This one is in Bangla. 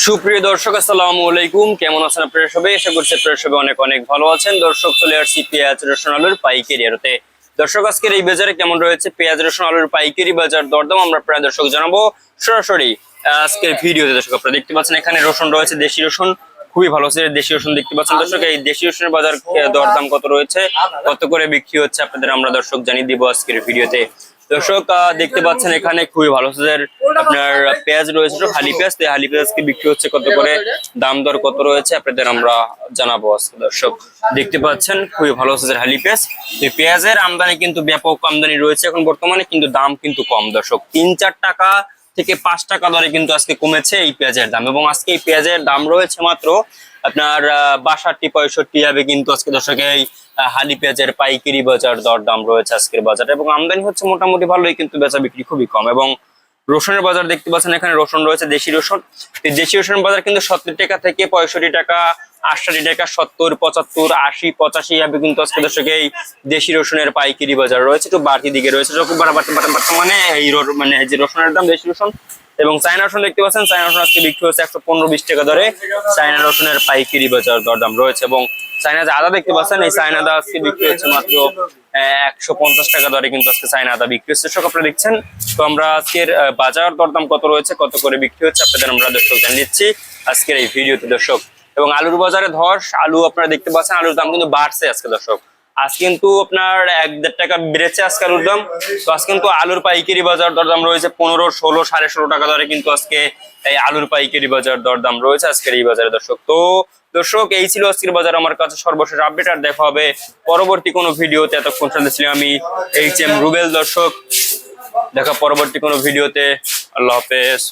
সুপ্রিয় দর্শক, আসসালামু আলাইকুম। কেমন আছেন আপনারা সবাই? আশা করছি আপনারা সবাই অনেক অনেক ভালো আছেন। দর্শক, চলে আসছি পেঁয়াজ, রসুন, আলুর পাইকারি আড়তে দর্শক, আজকের এই বাজারে কেমন রয়েছে? পেঁয়াজ, রসুন, আলুর পাইকারি বাজার দরদাম আমরা প্রায় দর্শক জানাব। সরাসরি, আজকের ভিডিওতে দর্শক আপনারা দেখতে পাচ্ছেন, এখানে রসুন রয়েছে, দেশি রসুন। খুবই ভালো আছে, দেশি রসুন দেখতে পাচ্ছেন দর্শক। এই দেশি রসুনের বাজার দরদাম কত রয়েছে? কত করে বিক্রি হচ্ছে আপনাদের আমরা দর্শক জানিয়ে দিব আজকের ভিডিওতে। দর্শক দেখতে পাচ্ছেন এখানে খুবই ভালো। সাইজের আপনার পেঁয়াজ রয়েছে হালি পেঁয়াজ, তো হালি পেঁয়াজ কি বিক্রি হচ্ছে, কত করে, দাম দর কত রয়েছে, আপনাদের আমরা জানাব আজকে দর্শক। দেখতে পাচ্ছেন, খুবই ভালো সাইজের হালি পেঁয়াজ। এই পেঁয়াজের আমদানি কিন্তু ব্যাপক আমদানি রয়েছে, এখন বর্তমানে কিন্তু দাম কিন্তু কম দর্শক। তিন, চার টাকা থেকে পাঁচ টাকা দরে কিন্তু আজকে কমেছে এই পেঁয়াজের দাম, এবং আজকে এই পেঁয়াজের দাম রয়েছে মাত্র আপনার বাষট্টি, পঁয়ষট্টি হবে কিন্তু আজকে দর্শক এই হালি পেঁয়াজের পাইকারি বাজার দর দাম রয়েছে আজকের বাজার এবং আমদানি হচ্ছে মোটামুটি ভালোই, কিন্তু বেচা বিক্রি খুবই কম এবং রসুনের বাজার দেখতে পাচ্ছেন, এখানে রসুন রয়েছে, দেশি রসুন। দেশি রসুন বাজার কিন্তু সত্তর টাকা থেকে পঁয়ষট্টি টাকা আটষট্টি টাকা, সত্তর, পঁচাত্তর, আশি, পঁচাশি হবে কিন্তু আজকে দর্শক এই দেশি রসুনের পাইকারি বাজার রয়েছে। একটু বাড়তি দিকে রয়েছে। বর্তমানে এই মানে যে রসুনের দাম, দেশি রসুন এবং চায়না রসুন দেখতে পাচ্ছেন। চায়না রসুন আজকে বিক্রি হচ্ছে একশো পনেরো বিশ টাকা দরে। চায়না রসুনের পাইকারি বাজার দরদাম রয়েছে এবং চায়না আদা দেখতে পাচ্ছেন, এই চায়না আদা আজকে বিক্রি হচ্ছে মাত্র একশো পঞ্চাশ টাকা দরে কিন্তু আজকে চায়না আদা বিক্রি হচ্ছে। দর্শক, আপনারা দেখছেন? তো আমরা আজকের বাজার দরদাম কত রয়েছে, কত করে বিক্রি হচ্ছে, আপনাদের আমরা দর্শক জানিয়ে দিচ্ছি। আজকের এই ভিডিওতে দর্শক এবং আলুর বাজারে ধস, আলু আপনারা দেখতে পাচ্ছেন, আলুর দাম কিন্তু বাড়ছে আজকে দর্শক। আজ কিন্তু আপনার এক দেড় টাকা বেড়েছে আজকে আলুর দাম। তো আজ কিন্তু আলুর পাইকারি বাজার দরদাম রয়েছে পনেরো, ষোলো, সাড়ে ষোলো টাকা দরে কিন্তু আজকে এই আলুর পাইকারি বাজার দরদাম রয়েছে আজকের এই বাজারে দর্শক। তো দর্শক, এই ছিল আজকের বাজার আমার কাছে সর্বশেষ আপডেট আর দেখা হবে পরবর্তী কোনো ভিডিওতে। এতক্ষণ সাথে ছিলাম আমি এইচ এম রুবেল দর্শক। দেখা পরবর্তী কোনো ভিডিওতে। আল্লাহ হাফেজ।